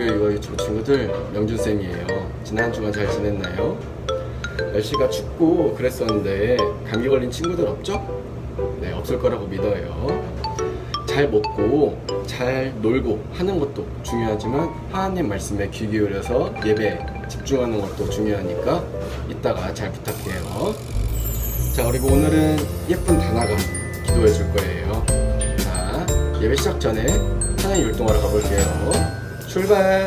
고덕교회 이거 유튜브 친구들 명준쌤이에요. 지난 한 주간 잘 지냈나요? 날씨가 춥고 그랬었는데 감기 걸린 친구들 없죠? 네 없을 거라고 믿어요. 잘 먹고 잘 놀고 하는 것도 중요하지만 하나님 말씀에 귀 기울여서 예배 집중하는 것도 중요하니까 이따가 잘 부탁해요. 자 그리고 오늘은 예쁜 다나가 기도해 줄 거예요. 자 예배 시작 전에 하나님 율동하러 가볼게요 출발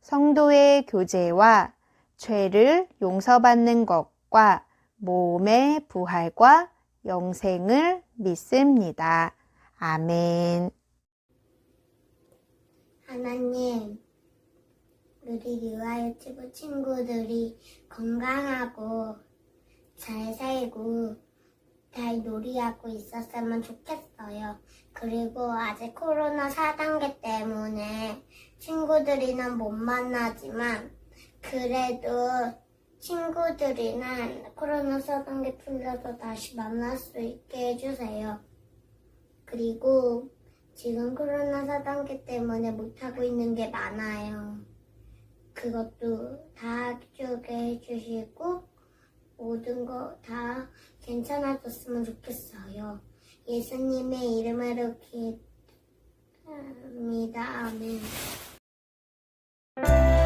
성도의 교제와 죄를 용서받는 것과 몸의 부활과 영생을 믿습니다. 아멘. 하나님, 우리 유아 유치부 친구들이 건강하고 잘 살고 잘 놀이하고 있었으면 좋겠어요. 그리고 아직 코로나 4단계 때문에 친구들이랑 못 만나지만 그래도 친구들이랑 코로나 4단계 풀려서 다시 만날 수 있게 해주세요. 그리고 지금 코로나 4단계 때문에 못하고 있는 게 많아요. 그것도 다 기억해 해주시고 모든 거 다 괜찮아졌으면 좋겠어요. 예수님의 이름으로 기도합니다. 아멘. 하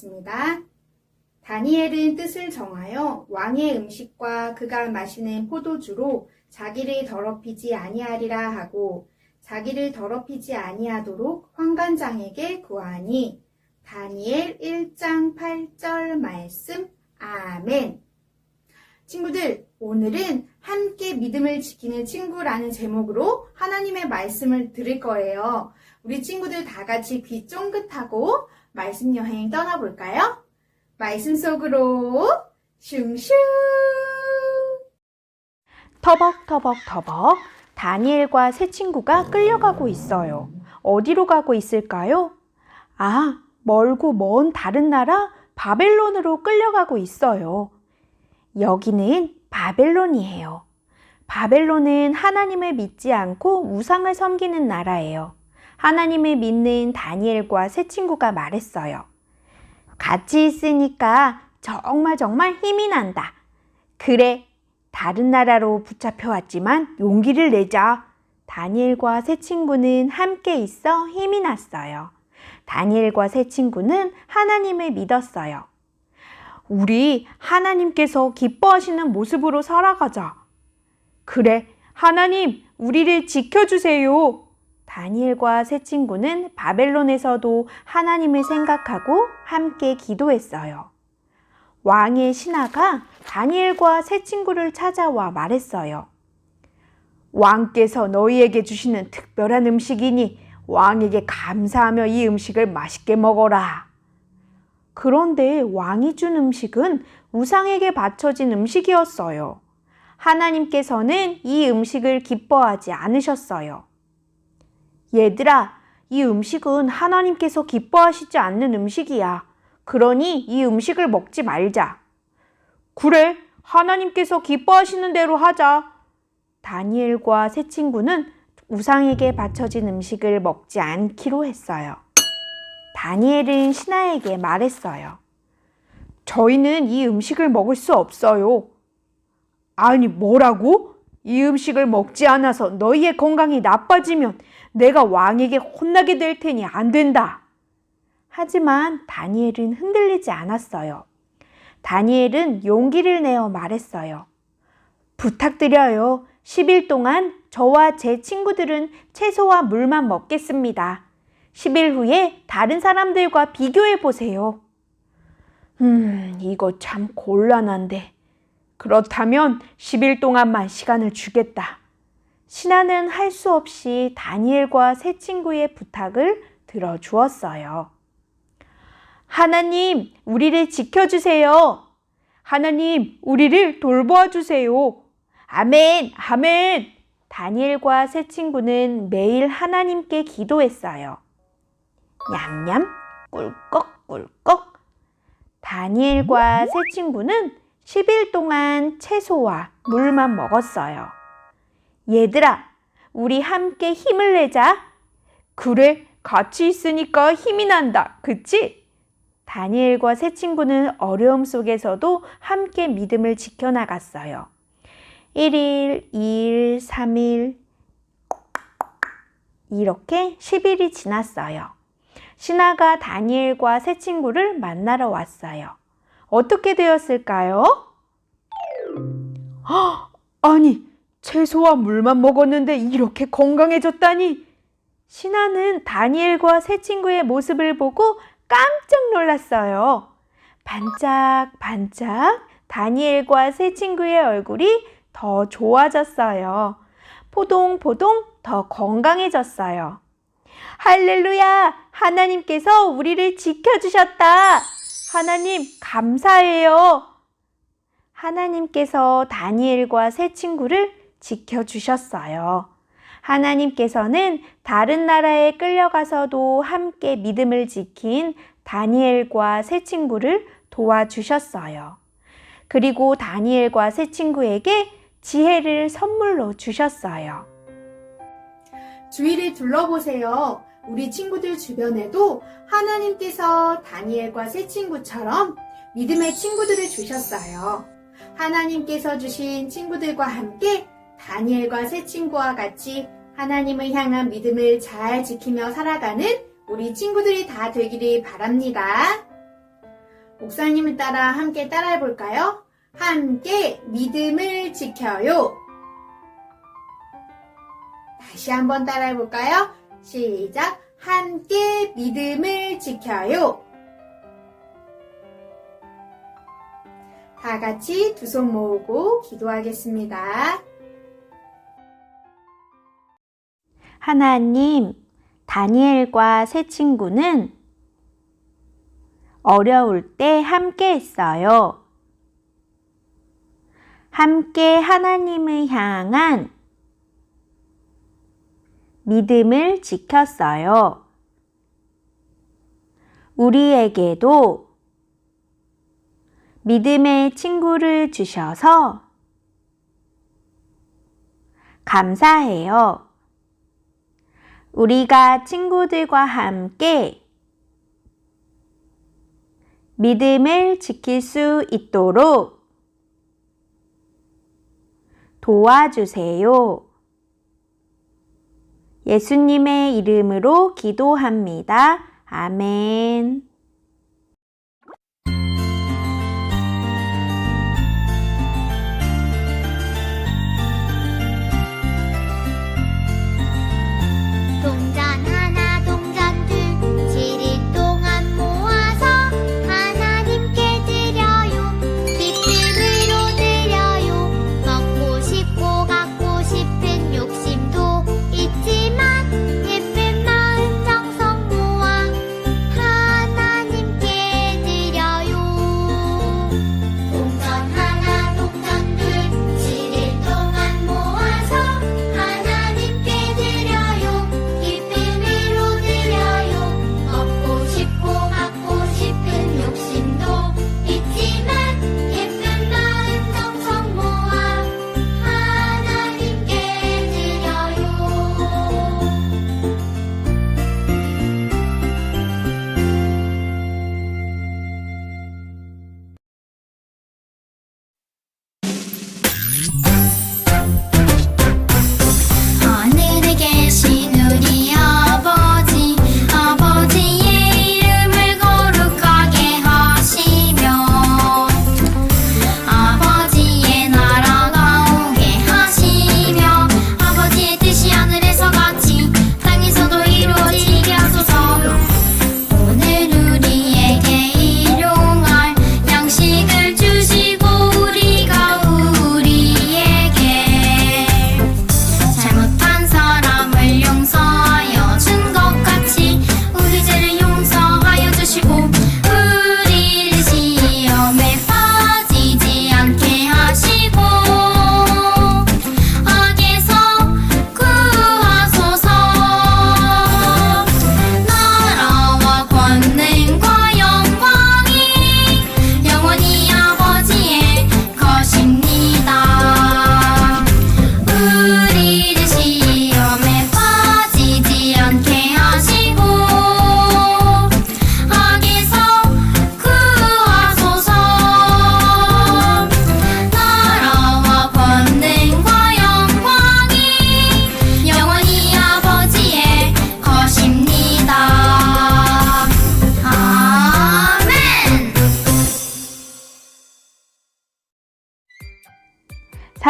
말씀 보겠습니다. 다니엘은 뜻을 정하여 왕의 음식과 그가 마시는 포도주로 자기를 더럽히지 아니하리라 하고 자기를 더럽히지 아니하도록 환관장에게 구하니 다니엘 1장 8절 말씀 아멘. 친구들, 오늘은 함께 믿음을 지키는 친구라는 제목으로 하나님의 말씀을 들을 거예요. 우리 친구들 다 같이 귀 쫑긋하고 말씀 여행 떠나볼까요? 말씀 속으로 슝슝! 터벅터벅 터벅 다니엘과 새 친구가 끌려가고 있어요. 어디로 가고 있을까요? 아, 멀고 먼 다른 나라 바벨론으로 끌려가고 있어요. 여기는 바벨론이에요. 바벨론은 하나님을 믿지 않고 우상을 섬기는 나라예요. 하나님을 믿는 다니엘과 새 친구가 말했어요. 같이 있으니까 정말 정말 힘이 난다. 그래, 다른 나라로 붙잡혀 왔지만 용기를 내자. 다니엘과 새 친구는 함께 있어 힘이 났어요. 다니엘과 새 친구는 하나님을 믿었어요. 우리 하나님께서 기뻐하시는 모습으로 살아가자. 그래, 하나님, 우리를 지켜주세요. 다니엘과 새 친구는 바벨론에서도 하나님을 생각하고 함께 기도했어요. 왕의 신하가 다니엘과 새 친구를 찾아와 말했어요. 왕께서 너희에게 주시는 특별한 음식이니 왕에게 감사하며 이 음식을 맛있게 먹어라. 그런데 왕이 준 음식은 우상에게 바쳐진 음식이었어요. 하나님께서는 이 음식을 기뻐하지 않으셨어요. 얘들아, 이 음식은 하나님께서 기뻐하시지 않는 음식이야. 그러니 이 음식을 먹지 말자. 그래, 하나님께서 기뻐하시는 대로 하자. 다니엘과 새 친구는 우상에게 바쳐진 음식을 먹지 않기로 했어요. 다니엘은 신하에게 말했어요. 저희는 이 음식을 먹을 수 없어요. 아니, 뭐라고? 이 음식을 먹지 않아서 너희의 건강이 나빠지면 내가 왕에게 혼나게 될 테니 안 된다. 하지만 다니엘은 흔들리지 않았어요. 다니엘은 용기를 내어 말했어요. 부탁드려요. 10일 동안 저와 제 친구들은 채소와 물만 먹겠습니다. 10일 후에 다른 사람들과 비교해 보세요. 음, 이거 참 곤란한데. 그렇다면 10일 동안만 시간을 주겠다. 신하는 할 수 없이 다니엘과 새 친구의 부탁을 들어주었어요. 하나님, 우리를 지켜주세요. 하나님, 우리를 돌보아 주세요. 아멘, 아멘. 다니엘과 새 친구는 매일 하나님께 기도했어요. 냠냠, 꿀꺽, 꿀꺽. 다니엘과 새 친구는 10일 동안 채소와 물만 먹었어요. 얘들아, 우리 함께 힘을 내자. 그래, 같이 있으니까 힘이 난다. 그치? 다니엘과 새 친구는 어려움 속에서도 함께 믿음을 지켜나갔어요. 1일, 2일, 3일, 이렇게 10일이 지났어요. 신하가 다니엘과 새 친구를 만나러 왔어요. 어떻게 되었을까요? 헉, 아니, 채소와 물만 먹었는데 이렇게 건강해졌다니! 신하는 다니엘과 새 친구의 모습을 보고 깜짝 놀랐어요. 반짝반짝 다니엘과 새 친구의 얼굴이 더 좋아졌어요. 포동포동 더 건강해졌어요. 할렐루야! 하나님께서 우리를 지켜주셨다! 하나님, 감사해요! 하나님께서 다니엘과 새 친구를 지켜주셨어요. 하나님께서는 다른 나라에 끌려가서도 함께 믿음을 지킨 다니엘과 새 친구를 도와주셨어요. 그리고 다니엘과 새 친구에게 지혜를 선물로 주셨어요. 주위를 둘러보세요. 우리 친구들 주변에도 하나님께서 다니엘과 새 친구처럼 믿음의 친구들을 주셨어요. 하나님께서 주신 친구들과 함께 다니엘과 새 친구와 같이 하나님을 향한 믿음을 잘 지키며 살아가는 우리 친구들이 다 되기를 바랍니다. 목사님을 따라 함께 따라해 볼까요? 함께 믿음을 지켜요. 다시 한번 따라해 볼까요? 시작. 함께 믿음을 지켜요. 다 같이 두 손 모으고 기도하겠습니다. 하나님, 다니엘과 새 친구는 어려울 때 함께 했어요. 함께 하나님을 향한 믿음을 지켰어요. 우리에게도 믿음의 친구를 주셔서 감사해요. 우리가 친구들과 함께 믿음을 지킬 수 있도록 도와주세요. 예수님의 이름으로 기도합니다. 아멘.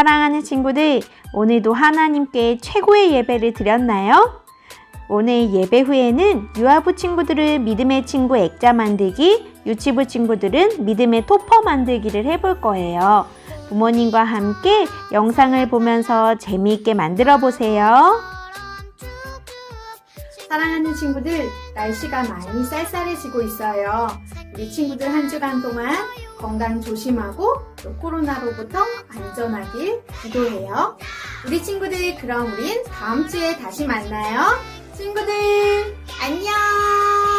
사랑하는 친구들, 오늘도 하나님께 최고의 예배를 드렸나요? 오늘 예배 후에는 유아부 친구들은 믿음의 친구 액자 만들기, 유치부 친구들은 믿음의 토퍼 만들기를 해볼 거예요. 부모님과 함께 영상을 보면서 재미있게 만들어 보세요. 사랑하는 친구들, 날씨가 많이 쌀쌀해지고 있어요. 우리 친구들 한 주간 동안 건강 조심하고 또 코로나로부터 안전하길 기도해요. 우리 친구들, 그럼 우린 다음 주에 다시 만나요. 친구들, 안녕!